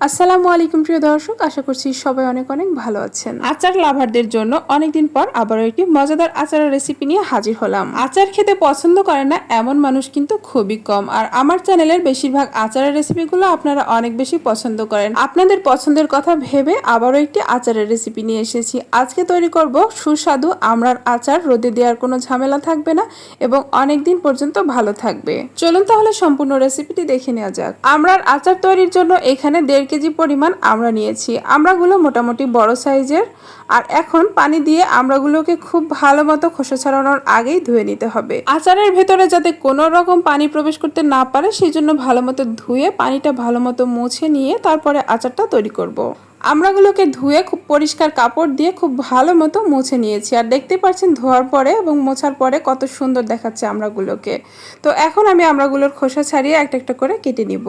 আসসালামু আলাইকুম, প্রিয় দর্শক। আশা করছি সবাই অনেক অনেক ভালো আছেন। আচার লাভারদের জন্য অনেকদিন পর আবারও একটি মজাদার আচারের রেসিপি নিয়ে হাজির হলাম। আচার খেতে পছন্দ করে না এমন মানুষ কিন্তু খুবই কম। আর আমার চ্যানেলের বেশিরভাগ আচারের রেসিপিগুলো আপনারা অনেক বেশি পছন্দ করেন। আপনাদের পছন্দের কথা ভেবে আবারও একটি আচারের রেসিপি নিয়ে এসেছি। আজকে তৈরি করব সুস্বাদু আমরার আচার। রোদে দেওয়ার কোনো ঝামেলা থাকবে না এবং অনেক দিন পর্যন্ত ভালো থাকবে। চলুন তাহলে সম্পূর্ণ রেসিপিটি দেখে নেওয়া যাক। আমরার আচার তৈরির জন্য এখানে দেড় কেজি পরিমাণ আমরা নিয়েছি। আমড়াগুলো মোটামুটি বড় সাইজের। আর এখন পানি দিয়ে আমড়াগুলোকে খুব ভালো মতো খোসা ছাড়ানোর আগেই ধুয়ে নিতে হবে। আচারের ভেতরে যাতে কোনো রকম পানি প্রবেশ করতে না পারে সেই জন্য ভালো মতো ধুয়ে পানিটা ভালো মতো মুছে নিয়ে তারপরে আচারটা তৈরি করব। আমড়াগুলোকে ধুয়ে খুব পরিষ্কার কাপড় দিয়ে খুব ভালো মতো মুছে নিয়েছি। আর দেখতে পাচ্ছেন ধোয়ার পরে এবং মোছার পরে কত সুন্দর দেখাচ্ছে আমড়াগুলোকে তো এখন আমি আমড়াগুলোর খোসা ছাড়িয়ে একটা একটা করে কেটে নিব।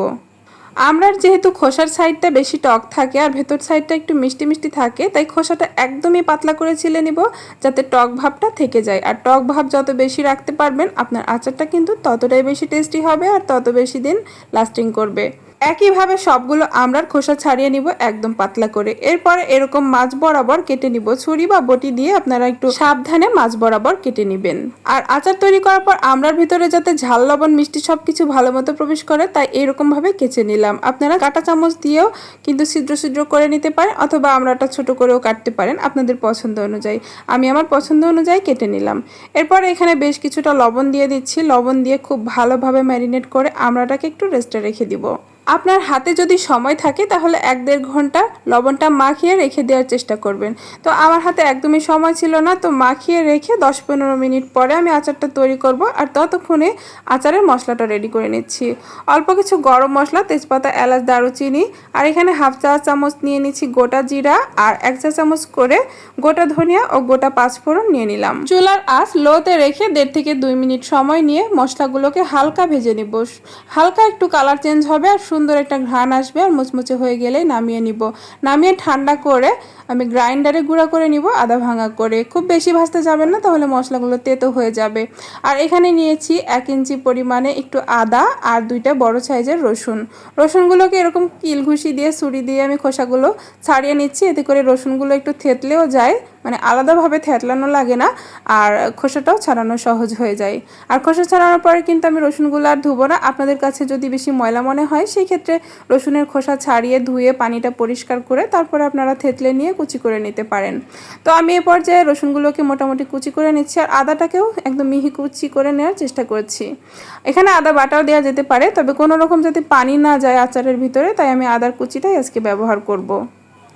আমরার যেহেতু খোসার সাইডটা বেশি টক থাকে আর ভেতর সাইডটা একটু মিষ্টি মিষ্টি থাকে, তাই খোসাটা একদমই পাতলা করে ছিলে নিব যাতে টক ভাবটা থেকে যায়। আর টক ভাব যত বেশি রাখতে পারবেন, আপনার আচারটা কিন্তু ততটাই বেশি টেস্টি হবে আর তত বেশি দিন লাস্টিং করবে। একইভাবে সবগুলো আমরার খোসা ছাড়িয়ে নিব একদম পাতলা করে। এরপরে এরকম মাছ বরাবর কেটে নিব। ছুরি বা বটি দিয়ে আপনারা একটু সাবধানে মাছ বরাবর কেটে নেবেন। আর আচার তৈরি করার পর আমরার ভিতরে যাতে ঝাল, লবণ, মিষ্টি সব কিছু ভালো মতো প্রবেশ করে, তাই এরকম ভাবে কেচে নিলাম। আপনারা কাটা চামচ দিয়েও কিন্তু ছিদ্র ছিদ্র করে নিতে পারেন অথবা আমরাটা ছোট করেও কাটতে পারেন আপনাদের পছন্দ অনুযায়ী। আমি আমার পছন্দ অনুযায়ী কেটে নিলাম। এরপর এখানে বেশ কিছুটা লবণ দিয়ে দিচ্ছি। লবণ দিয়ে খুব ভালোভাবে ম্যারিনেট করে আমরাটাকে একটু রেস্টে রেখে দিব। আপনার হাতে যদি সময় থাকে, তাহলে এক দেড় ঘণ্টা লবণটা মাখিয়ে রেখে দেওয়ার চেষ্টা করবেন। তো আমার হাতে একদমই সময় ছিল না, তো মাখিয়ে রেখে দশ পনেরো মিনিট পরে আমি আচারটা তৈরি করব আর ততক্ষণে আচারের মশলাটা রেডি করে নিচ্ছি। অল্প কিছু গরম মশলা, তেজপাতা, এলাচ, দারুচিনি আর এখানে হাফ চা চামচ নিয়ে নিচ্ছি গোটা জিরা আর এক চা চামচ করে গোটা ধনিয়া ও গোটা পাঁচফোড়ন নিয়ে নিলাম। চুলার আঁচ লোতে রেখে দেড় থেকে দুই মিনিট সময় নিয়ে মশলাগুলোকে হালকা ভেজে নিব। হালকা একটু কালার চেঞ্জ হবে আর সুন্দর একটা ঘ্রাণ আসবে আর মুচমুচে হয়ে গেলে নামিয়ে নিব। নামিয়ে ঠান্ডা করে আমি গ্রাইন্ডারে গুঁড়া করে নিব, আদা ভাঙা করে। খুব বেশি ভাজতে যাবেন না, তাহলে মশলাগুলো তেতো হয়ে যাবে। আর এখানে নিয়েছি এক ইঞ্চি পরিমাণে একটু আদা আর দুইটা বড় সাইজের রসুন। রসুনগুলোকে এরকম কিল ঘুষি দিয়ে, ছুরি দিয়ে আমি খোসাগুলো ছাড়িয়ে নিচ্ছি। এতে করে রসুনগুলো একটু থেতলেও যায় মানে আলাদাভাবে থেতলানো লাগে না, আর খোসাটাও ছাড়ানো সহজ হয়ে যায়। আর খোসা ছাড়ানোর পরে কিন্তু আমি রসুনগুলো আর ধুবো না। আপনাদের কাছে যদি বেশি ময়লা মনে হয় সেই ক্ষেত্রে রসুনের খোসা ছাড়িয়ে ধুয়ে পানিটা পরিষ্কার করে তারপরে আপনারা থেতলে নিয়ে কুচি করে নিতে পারেন। তো আমি এ পর্যায়ে রসুনগুলোকে মোটামুটি কুচি করে নিচ্ছি, আর আদাটাকেও একদম মিহি কুচি করে নেওয়ার চেষ্টা করছি। এখানে আদা বাটাও দেওয়া যেতে পারে, তবে কোনো রকম যাতে পানি না যায় আচারের ভিতরে, তাই আমি আদার কুচিটাই আজকে ব্যবহার করব।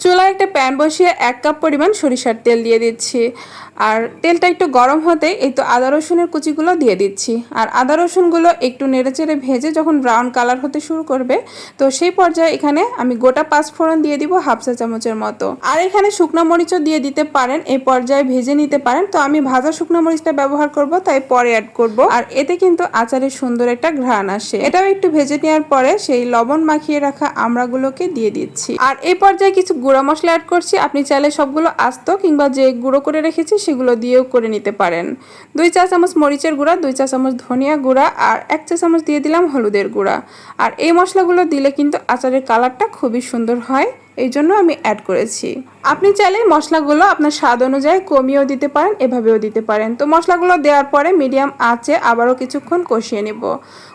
চুলায় একটা প্যান বসিয়ে এক কাপ পরিমাণ সরিষার তেল দিয়ে দিচ্ছি। আর তেলটা একটু গরম হতেই এই তো আদা, রসুনের কুচিগুলো দিয়ে দিচ্ছি। আর আদা, রসুনগুলো একটু নেড়েচেড়ে ভেজে যখন ব্রাউন কালার হতে শুরু করবে, তো সেই পর্যায়ে এখানে আমি গোটা পাঁচ ফোড়ন দিয়ে দিব হাফ চা চামচের মতো। আর এখানে শুকনো মরিচও দিয়ে দিতে পারেন এই পর্যায়ে ভেজে নিতে পারেন। তো আমি ভাজা শুকনো মরিচটা ব্যবহার করব, তাই পরে অ্যাড করব। আর এতে কিন্তু আচারের সুন্দর একটা ঘ্রাণ আসে। এটাও একটু ভেজে নেওয়ার পরে সেই লবণ মাখিয়ে রাখা আমড়াগুলোকে দিয়ে দিচ্ছি। আর এই পর্যায়ে কিছু গুঁড়া মশলা অ্যাড করছি, আপনি চাইলে সবগুলো আস্ত কিংবা যে গুঁড়ো করে রেখেছি সেগুলো দিয়েও করে নিতে পারেন। দুই চা চামচ মরিচের গুঁড়া, দুই চা চামচ ধনিয়া গুঁড়া আর এক চা চামচ দিয়ে দিলাম হলুদের গুঁড়া। আর এই মশলাগুলো দিলে কিন্তু আচারের কালারটা খুবই সুন্দর হয়। এই জন্য আমি অ্যাড করেছি। আপনি চাইলে মশলাগুলো আপনার স্বাদ অনুযায়ী কমিয়েও দিতে পারেন, এভাবেও দিতে পারেন। তো মশলাগুলো দেওয়ার পরে মিডিয়াম আঁচে আবারও কিছুক্ষণ কষিয়ে নেব।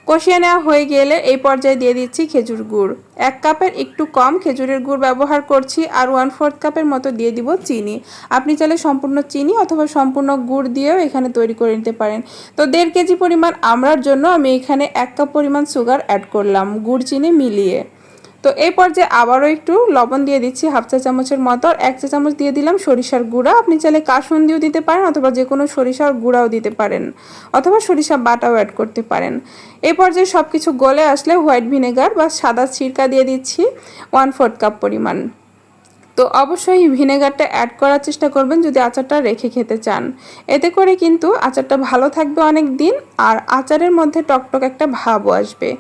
কষিয়ে নেওয়া হয়ে গেলে এই পর্যায়ে দিয়ে দিচ্ছি খেজুর গুড়। এক কাপের একটু কম খেজুরের গুড় ব্যবহার করছি আর ওয়ান ফোর্থ কাপের মতো দিয়ে দিব চিনি। আপনি চাইলে সম্পূর্ণ চিনি অথবা সম্পূর্ণ গুড় দিয়েও এখানে তৈরি করে নিতে পারেন। তো দেড় কেজি পরিমাণ আমরার জন্য আমি এখানে এক কাপ পরিমাণ সুগার অ্যাড করলাম গুড় চিনি মিলিয়ে। তো এই পর্যায়ে আবারও একটু লবণ দিয়ে দিচ্ছি হাফ চা চামচের মতো। এক চা চামচ দিয়ে দিলাম সরিষার গুঁড়া। আপনি চাইলে কাসুন্দিও দিতে পারেন অথবা যে কোনো সরিষার গুঁড়াও দিতে পারেন অথবা সরিষা বাটাও অ্যাড করতে পারেন। এই পর্যায়ে সব কিছু গলে আসলে হোয়াইট ভিনেগার বা সাদা সিরকা দিয়ে দিচ্ছি ওয়ান ফোর্থ কাপ পরিমাণ। তো অবশ্যই ভিনেগারটা অ্যাড করার চেষ্টা করবেন যদি আচারটা রেখে খেতে চান। এতে করে কিন্তু আচারটা ভালো থাকবে অনেক দিন আর আচারের মধ্যে টকটক একটা ভাবও আসবে।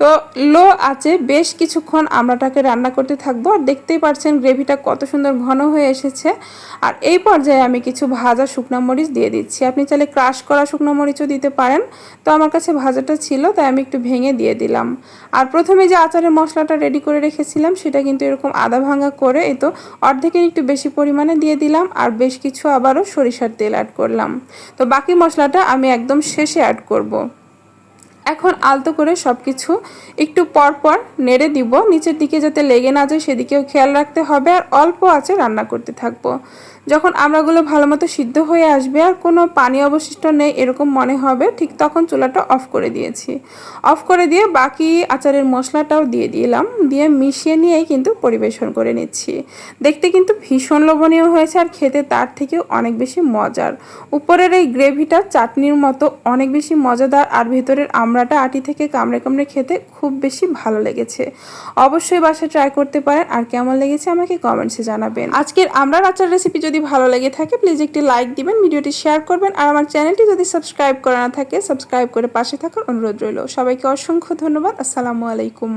তো লো আছে বেশ কিছুক্ষণ আমরাটাকে রান্না করতে থাকব আর দেখতেই পারছেন গ্রেভিটা কত সুন্দর ঘন হয়ে এসেছে। আর এই পর্যায়ে আমি কিছু ভাজা শুকনো মরিচ দিয়ে দিচ্ছি। আপনি চাইলে ক্রাশ করা শুকনো মরিচও দিতে পারেন। তো আমার কাছে ভাজাটা ছিল, তাই আমি একটু ভেঙে দিয়ে দিলাম। আর প্রথমে যে আচারের মশলাটা রেডি করে রেখেছিলাম, সেটা কিন্তু এরকম আদা ভাঙা করে এই তো অর্ধেকের একটু বেশি পরিমাণে দিয়ে দিলাম আর বেশ কিছু আবারও সরিষার তেল অ্যাড করলাম। তো বাকি মশলাটা আমি একদম শেষে অ্যাড করব। এখন আলতো করে সব কিছু একটু পর পর নেড়ে দিব। নিচের দিকে যাতে লেগে না যায় সেদিকেও খেয়াল রাখতে হবে আর অল্প আছে রান্না করতে থাকব। যখন আমড়াগুলো ভালো মতো সিদ্ধ হয়ে আসবে আর কোনো পানি অবশিষ্ট নেই এরকম মনে হবে, ঠিক তখন চুলাটা অফ করে দিয়েছি। অফ করে দিয়ে বাকি আচারের মশলাটাও দিয়ে দিলাম, দিয়ে মিশিয়ে নিয়েই কিন্তু পরিবেশন করে নিচ্ছি। দেখতে কিন্তু ভীষণ লোভনীয় হয়েছে আর খেতে তার থেকেও অনেক বেশি মজার। উপরের এই গ্রেভিটা চাটনির মতো অনেক বেশি মজাদার আর ভেতরের আমড়াটা আটি থেকে কামড়ে কামড়ে খেতে খুব বেশি ভালো লেগেছে। অবশ্যই বাসা ট্রাই করতে পারেন। আর কেমন লেগেছে আমাকে কমেন্টসে জানাবেন। আজকের আমরা আচার রেসিপি যদি ভালো লেগে থাকে প্লিজ একটি লাইক দিবেন, ভিডিওটি শেয়ার করবেন, আর আমার চ্যানেলটি যদি সাবস্ক্রাইব করা না থাকে সাবস্ক্রাইব করে পাশে থাকার অনুরোধ রইল। সবাইকে অসংখ্য ধন্যবাদ। আসসালামু আলাইকুম।